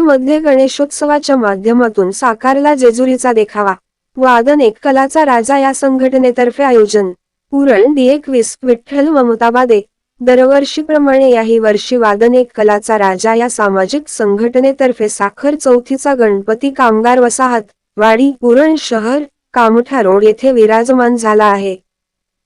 मध्ये गणेशोत्सवाच्या माध्यमातून साकारला जेजुरीचा देखावा. वादन एक कलाचा राजा या संघटनेतर्फे आयोजन. पुरण दी एकवीस विठ्ठल ममताबादे दरवर्षीप्रमाणे याही वर्षी वादन एक कलाचा राजा या सामाजिक संघटनेतर्फे साखर चौथीचा गणपती कामगार वसाहत वाडी पुरण शहर कामठा रोड येथे विराजमान झाला आहे.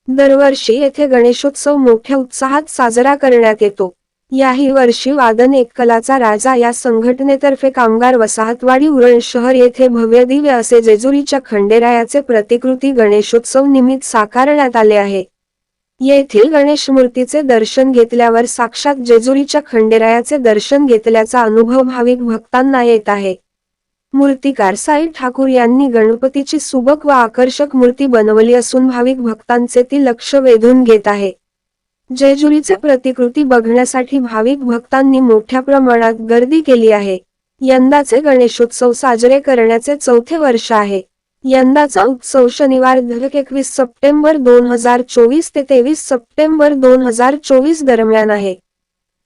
दरवर्षी येथे गणेशोत्सव मोठ्या उत्साहात साजरा करण्यात येतो. याही वर्षी वादन एककलाचा राजा या संघटनेतर्फे कामगार वसाहतवाडी उरण शहर येथे भव्य दिव्य असे जेजुरीच्या खंडेरायाचे प्रतिकृती गणेशोत्सव निमित्त साकारण्यात आले आहे. येथील गणेश मूर्तीचे दर्शन घेतल्यावर साक्षात जेजुरीच्या खंडेरायाचे दर्शन घेतल्याचा अनुभव भाविक भक्तांना येत आहे. मूर्तिकार साई ठाकूर यांनी गणपतीची सुबक व आकर्षक मूर्ती बनवली असून भाविक भक्तांचे ती लक्ष वेधून घेत आहे. जयजुलीचे प्रतिकृती बघण्यासाठी भाविक भक्तांनी मोठ्या प्रमाणात गर्दी केली आहे. यंदाचे गणेशोत्सव साजरे करण्याचे चौथे वर्ष आहे. यंदाचा उत्सव शनिवार एकवीस सप्टेंबर दोन हजार चोवीस ते तेवीस सप्टेंबर दोन हजार चोवीस दरम्यान आहे.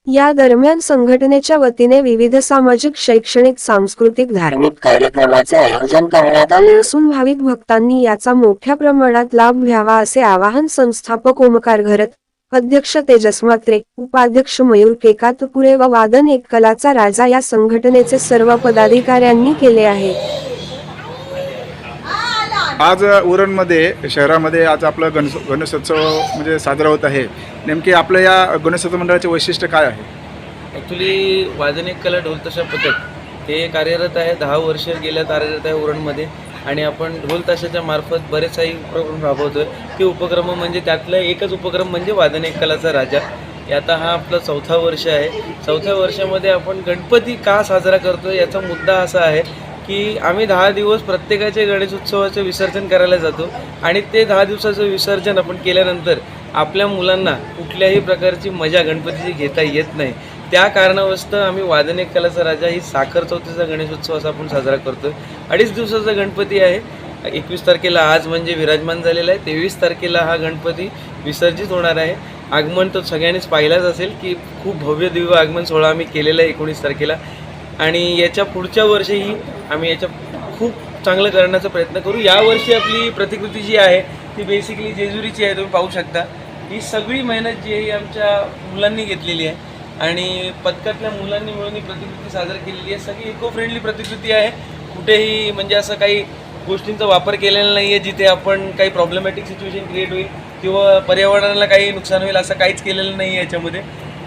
या दरम्यान संघटनेच्या वतीने विविध सामाजिक शैक्षणिक सांस्कृतिक धार्मिक कार्यक्रमाचे आयोजन करण्यात आले असून भाविक भक्तांनी याचा मोठ्या प्रमाणात लाभ घ्यावा असे आवाहन संस्थापक ओमकार घरत अध्यक्ष तेजस म्हात्रे उपाध्यक्ष मयूर केकातपुरे व वादन एक कलाचा राजा या संघटनेचे सर्व पदाधिकाऱ्यांनी केले आहे. आज उरणमध्ये शहरामध्ये आज आपलं गणेश गणेशोत्सव म्हणजे साजरा होत आहे. नेमके आपलं या गणेशोत्सव मंडळाचे वैशिष्ट्य काय आहे? ॲक्च्युली वाजनिक कला ढोल तशा पथक ते कार्यरत आहे दहा वर्ष गेल्या कार्यरत आहे उरणमध्ये. आणि आपण ढोल ताशाच्या मार्फत बरेच काही उपक्रम राबवतोय. ते उपक्रम म्हणजे त्यातला एकच उपक्रम म्हणजे वादनिक कलाचा राजा. आता हा आपला चौथा वर्ष आहे. चौथ्या वर्षामध्ये आपण गणपती का साजरा करतो याचा मुद्दा असा आहे की आम्ही दहा दिवस प्रत्येकाचे गणेशोत्सवाचं विसर्जन करायला जातो आणि ते दहा दिवसाचं विसर्जन आपण केल्यानंतर आपल्या मुलांना कुठल्याही प्रकारची मजा गणपतीची घेता येत नाही. त्या कारणावस्त आम्ही वादनिक कलाचा राजा ही साखर चौथीचा गणेशोत्सव असा आपण साजरा करतो अडीच दिवसाचा गणपती आहे. एकवीस तारखेला आज म्हणजे विराजमान झालेला आहे. तेवीस तारखेला हा गणपती विसर्जित होणार आहे. आगमन तो सगळ्यांनीच पाहिलाच असेल की खूप भव्य दिव्य आगमन सोहळा आम्ही केलेला आहे एकोणीस तारखेला. आणि याच्या पुढच्या वर्षीही आम्ही याच्या खूप चांगलं करण्याचा प्रयत्न करू. यावर्षी आपली प्रतिकृती जी आहे ती बेसिकली जेजुरीची आहे. तुम्ही पाहू शकता. ही सगळी मेहनत जी आहे ही आमच्या मुलांनी घेतलेली आहे. आणि पथकातल्या मुलांनी मिळून ही प्रतिकृती सादर केलेली आहे. सगळी इको फ्रेंडली प्रतिकृती आहे. कुठेही म्हणजे असं काही गोष्टींचा वापर केलेला नाही आहे जिथे आपण काही प्रॉब्लेमॅटिक सिच्युएशन क्रिएट होईल किंवा पर्यावरणाला काही नुकसान होईल असं काहीच केलेलं नाही आहे याच्यामध्ये.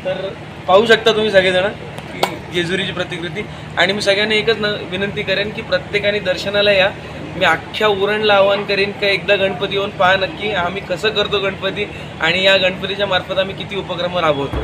तर पाहू शकता तुम्ही सगळेजण की जेजुरीची प्रतिकृती. आणि मी सगळ्यांना एकच न विनंती करेन की प्रत्येकाने दर्शनाला या. मी अख्ख्या उरणला आवाहन करेन का एकदा गणपती येऊन पहा नक्की. आम्ही कसं करतो गणपती आणि या गणपतीच्या मार्फत आम्ही किती उपक्रम राबवतो.